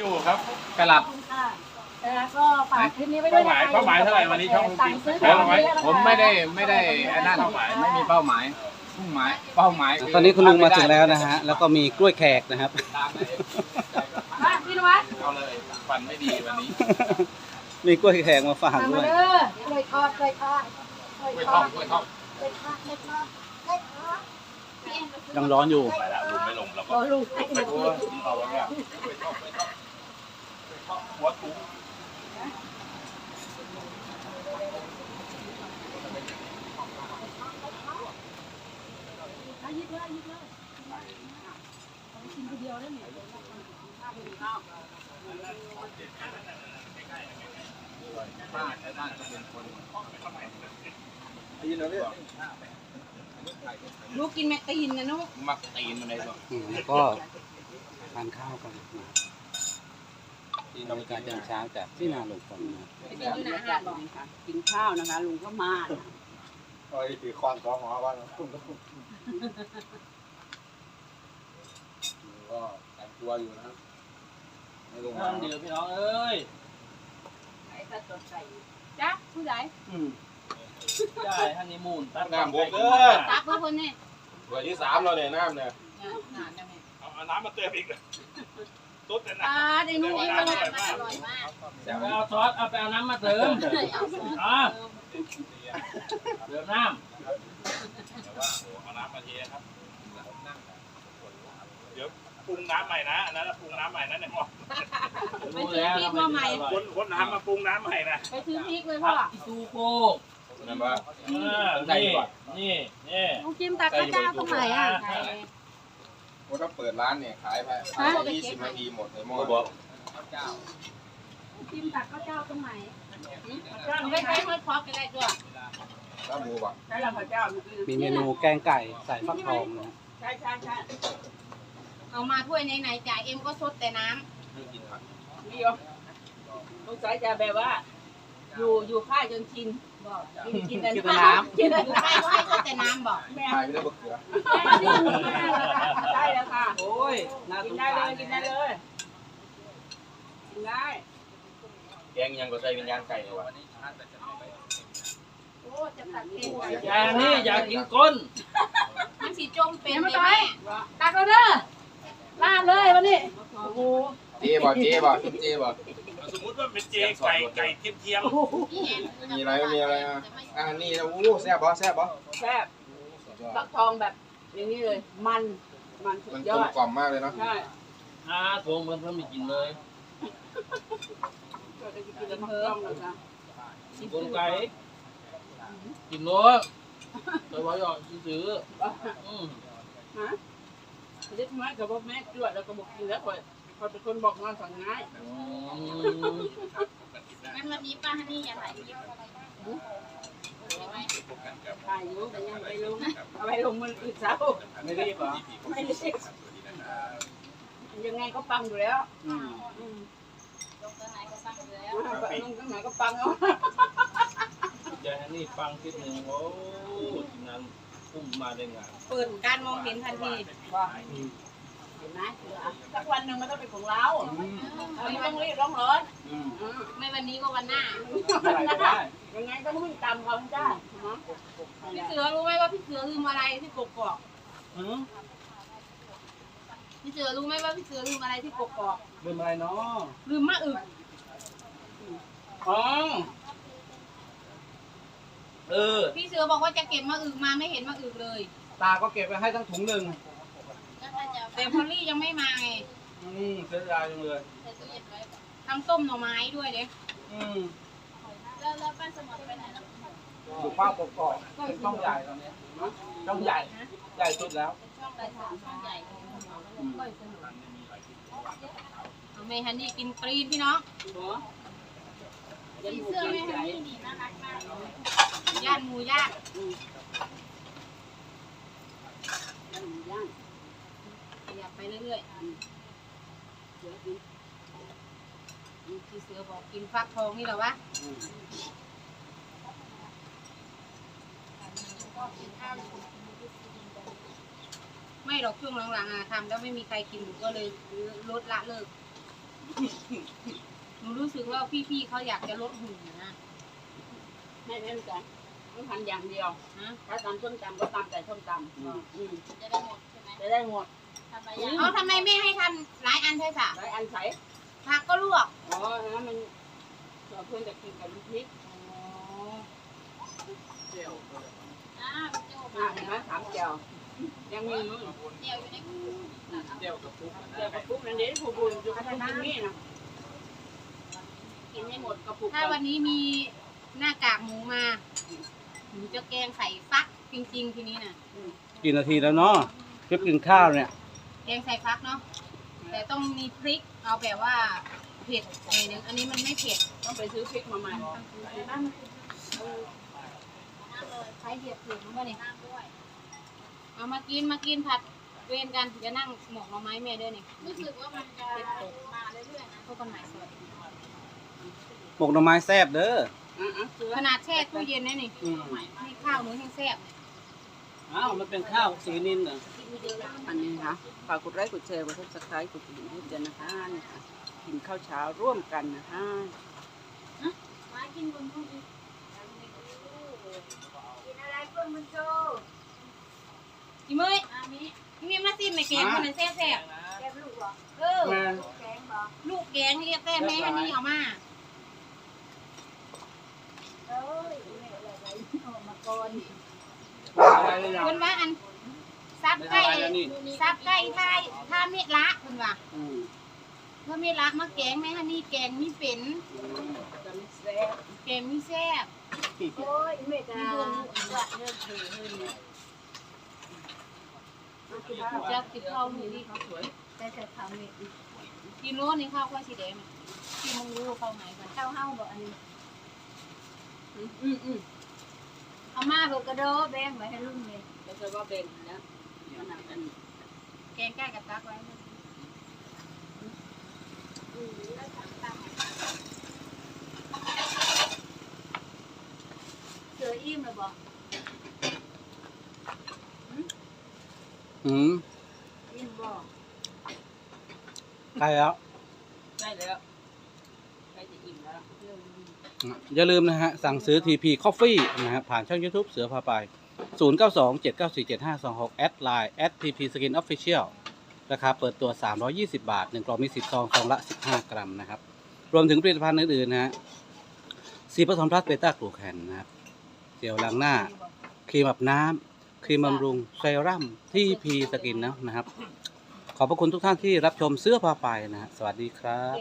อยู่ครับกระหลับขอบคุณค่ะแล้วก็ฝากคลิปนี้ไว้ด้วยเป้าหมายเป้าหมายเท่าไหร่วันนี้ช่องสั่งซื้อเป้าหมายผมไม่ได้ไม่ได้ไอ้นั่นไม่มีเป้าหมายพุ่งหมายเป้าหมายตอนนี้คุณลุงมาถึงแล้วนะฮะ แล้วก็มีกล้วยแขกนะครับมาพี่นวัดเอาเลยฟันไม่ดีวันนี้มีกล้วยแขกมาฝากมาด้มาวย เด้อกล้วยทอดกล้วยทอดกล้วยกล้วยททออดดกล้วยทอดกล้วยทอดกล้วยทอดกล้วยทอดยังร้อนอยู่ ไปแล้วลุงไม่ลงเราก็โอ้ลูกไปดูเอาแล้วเนี่ย หัวถุงยิบเลยยิบเลยกินคนเดียวได้ไหมป้าแค่บ้านก็เป็นคนลูกกินแมกตีนกันนุ๊กมักตีนอะไรก็อืมแล้วก็ทานข้าวกันนะ ที่บรรยากาศยามเช้าจากที่นาหลวงพลนะอยู่ไหนฮะบอกกินข้าวนะคะ ลุงก็มาไอ้ปีควานของหมอบ้านคุณก็แต่งตัวอยู่นะครับไม่ลงมาเดี๋ยวพี่น้องเอ้ยจ้าผู้ใดได้ฮันนีมูนตัดน้ำบกเด้อตาเพื่อคนนี่วันที่สามเราเนี่ยน้ำเนี่ยเอาเอาน้ำมาเติมอีก เลยตุ๊ดแต่น้ตาได้นุ่งเองเลยอร่อยมากไปเอาซอสเอาไปเอาน้ำมาเติมอะเติมน้แต่ว่าโอ้เอาน้ำมาเทครับเดี๋ยวปรุงน้ำใหม่นะอันนั้นปรุงน้ำใหม่นะเนี่ยหมอำรู้แล้วทำไมถึงอร่อยคนคนน้ำมาปรุงน้ำใหม่นะไปซื้อพริกเลยผัพ่อกอีตูโกนั่นว่าอ่านี่นี่นี่ลุงจิมตักข้าวเจ้าตรงไหนอะ ว่าถ้าเปิดร้านเนี่ยขายไปยี่สิบนาทีหมดเลยหม้อจิมตักข้าวเจ้าตรงไหนไม่ใช่ไม่พอกันได้ด้วยถ้าหมูป่ะใช่แล้วพระเจ้ามีเมนูแกงไก่ใส่ฟักทองนะใช่ใช่ใช่เอามาถ้วยไหนๆจ่ายเอ็มก็ซดแต่น้นี่เหรอสงสัยจะแบบว่า อยู่อยู่ค่ายจนชิน บอกกินกินแต่น้ำกินแต่ำใครก็ให้ซดแต่น้ำบอกแม่ขายไม่ได้บะเขือใช่แล้วค่ะโอ้ยน่าสกินงได้สาเลรยกินได้เลยกินได้แกงยังก็ใส่วิญญาณไก่เลยวะโอ้จะตักเองอย่านี่อย่ากินก้นมันสีจมเป็นไหมแม่ตักเอาเด้อลาดเลยวันนี้โอ้โหเจ๊บ่เจ๊บ่เจ๊บ่ สมมติว่าเป็นเจไก่ไก่เทียมเทียมมีอะไรมีอะไรอะอ่านี่นะอู้แซ่บบ่แซ่บบ่แซ่บฟักทองแบบอย่างนี้เลย มันมันสุมัดนยกลอมดกล่อมมากเลยเนาะใช่อ่าโถงเพิ่นเพิ่นไม่กินเลยก็จะกินแต่ฟักทองนะคะกลไก่กินรถไปว่าหยอกซื้ออืมฮะเล็กน้อยกับบอกแม่จวดแล้วก็บอกกินแล้วคอยคอยเป็นคนบอกนอนสั่งง่ายอืม งั้นวันนี้ป้าฮันนี่อย่าถ่ายคลิปถ่ายอยู่แต่ยังไปลงเอาไปลงมันอื่นเช้าไม่รีบเหรอไม่ได้ยังไงก็ปังอยู่แล้วอืมอืมลงตรงไหนก็ตั้งอยู่แล้วลงตรงไหนก็ปังเอายายฮันนี่ฟังคลิปหนึ่งโอ้ทีมงานพุ่มมาได้ไงเปิดการมองเห็นทันทีว่า นไหมสักวันหนึ่งมันต้องเป็นของเราเราไม่ต้องรีบร้องร้อนอืมอืมไม่วันนี้ก็วันหน้าเมื่อไหร่ก็ได้ยังไงก็ต้องวิ่งตามเขาจ้าเนาะพี่เสือรู้ไหมว่าพี่เสือลืมอะไรที่กกอกอืมพี่เสือรู้ไหมว่าพี่เสือลืมอะไรที่กกอกเรื่องอะไรเนาะลืมมะอึกอ๋อเออพี่เสือบอกว่าจะเก็บมะอึกมาไม่เห็นมะอึกเลย ตาก็เก็บไปให้ทั้งถุงหนึ่ง แต่พอลลี่ยังไม่มาไงอืมเสียดายจังเลยทำต้มหน่อไม้ด้วยเด็กอืมแล้วแล้วป้าสมอนไปไหนแล้วอยู่ข้าวกรอบๆเป็นช่องใหญ่ตอนนี้ช่องใหญ่ ใหญ่สุดแล้วช่องไปสามช่องใหญ่ก้อยสนุกเอาเมฮันนี่กินกรีนพี่น้องหัวยันสีหูเสื้อยัเมนฮัใหนญ่นี่ดีน่ารักมากย่านหมูย่างยันหูย่างขยับ ไปเรื่อยเดี๋ยวกินๆพี่เสือบอกกินฟักทองนี่เหรอวะไม่หรอกช่วงหลังๆอะทำแล้วไม่มีใครกินหนูก็เลยลดละเลิกอหนูรู้สึกว่าพี่ๆเขาอยากจะลดหุ่นนะไม่ไม่เหมือนกันต้องทำอย่างเดียวฮะถ้าตำส้มตำก็ตำแต่ส้มตำอืมจะได้หมดใช่ไหมจะได้หมดทำไปยัง เอาทำไมไม่ให้ทำหลายอันใช่สะได้อันใสผักก็ลวก อ๋อแล้วมันเราเพื่อนจะกินกับน้ำพริกอ่าพี่โจอะเห็นไหมสามเจียวยังมีมั้งเดียวอยู่ในคู่เดี่ยวกับปุ๊บเจียวกระปุกนั่นเองผู้บุญอยู่ข้างในนี่นะกินให้หมดกระปุกถ้าวันนี้มีหน้ากากหมูมาหนูจะแกงใส่ฟักจริง ๆ ทีนี้น่ะกี่นาทีแล้วเนาะคลิปกินข้าวเนี่ย แกงใส่ฟักเนาะแต่ต้องมีพริกเอาแบบว่าเผ็ดหน่อยนึงอันนี้มันไม่เผ็ดต้องไปซื้อพริกมาใหม่ใช้เห็ดเผ็ดมันก็เนี่ยเอามากินมากินผัดเวนกันจะนั่งหมกหน่อไม้แม่ด้วยนี่รู้สึกว่ามันจะมาเรื่อยๆนะพวกคนใหม่สวยหมกหน่อไม้แซ่บเด้ออะอะซื้อขนาดแช่ตู้เย็นนะนี่อืมนี่ข้าวหนูแห้งแซ่บเนี่ย อ้าว มันเป็นข้าวสีนินเหรออันนี้นะคะฝากกดไลค์กดแชร์กดซับสไครต์กดกระดิ่งให้เจนนะคะนี่ค่ะกินข้าวเช้าร่วมกันนะคะมากินบนห้องอีกกินอะไรเพิ่มมันโจอีเมย์อีเมย์มาซิมแม่แกงคนนั้นแซ่บแซ่บแซ่บลูกเหรอเออแม่ลูกแกงนี่แซ่บแม่ฮันนี่เอามา คนว่าอันซับไก่ซับไก่ท่าท่าเม็ดละคนว่าอืมเพื่อเม็ดละมาแกงแม่ฮันนี่แกงมีเป็นจะไม่แซ่บแกงมีแซ่บโอ้ยเมกาจะติดข้าวหนูนี่สวยแต่แต่ข้าวเม็ดกินรู้นี่ข้าวข้าวสีแดงกินมึงรู้ข้าวไหนก่อนข้าวเฮาบ่อันนี้อืมอืมอืม เอามาเบิกกระโดดแบ่งไว้ให้ลุงเลยก็จะว่าเป็นนะขนาดนั้นแกงใกล้กับตักไว้เสืออิ่มเลยบ่อืมอิ่มบ่ใกล้แล้ว ใกล้แล้วใกล้จะอิ่มแล้ว อย่าลืมนะฮะ สั่งซื้อ TP Coffee นะฮะ ผ่านช่อง YouTube เสือพาไป 0 9 2 7 9 4 7 5 2 6 แอดไลน์แอด TP Skin Official ราคาเปิดตัว 320 บาท 1 กล่องมี 10 ซอง ซองละ 15 กรัมนะครับ รวมถึงผลิตภัณฑ์อื่นๆนะฮะซีพัทอนพลัสเบต้ากลูแคนนะครับเจลล้างหน้า ครีมอาบน้ำครีมบำรุงเซรั่มที่พีสกินนะครับ ขอบพระคุณทุกท่านที่รับชมเสื้อพาไปนะฮะสวัสดีครับ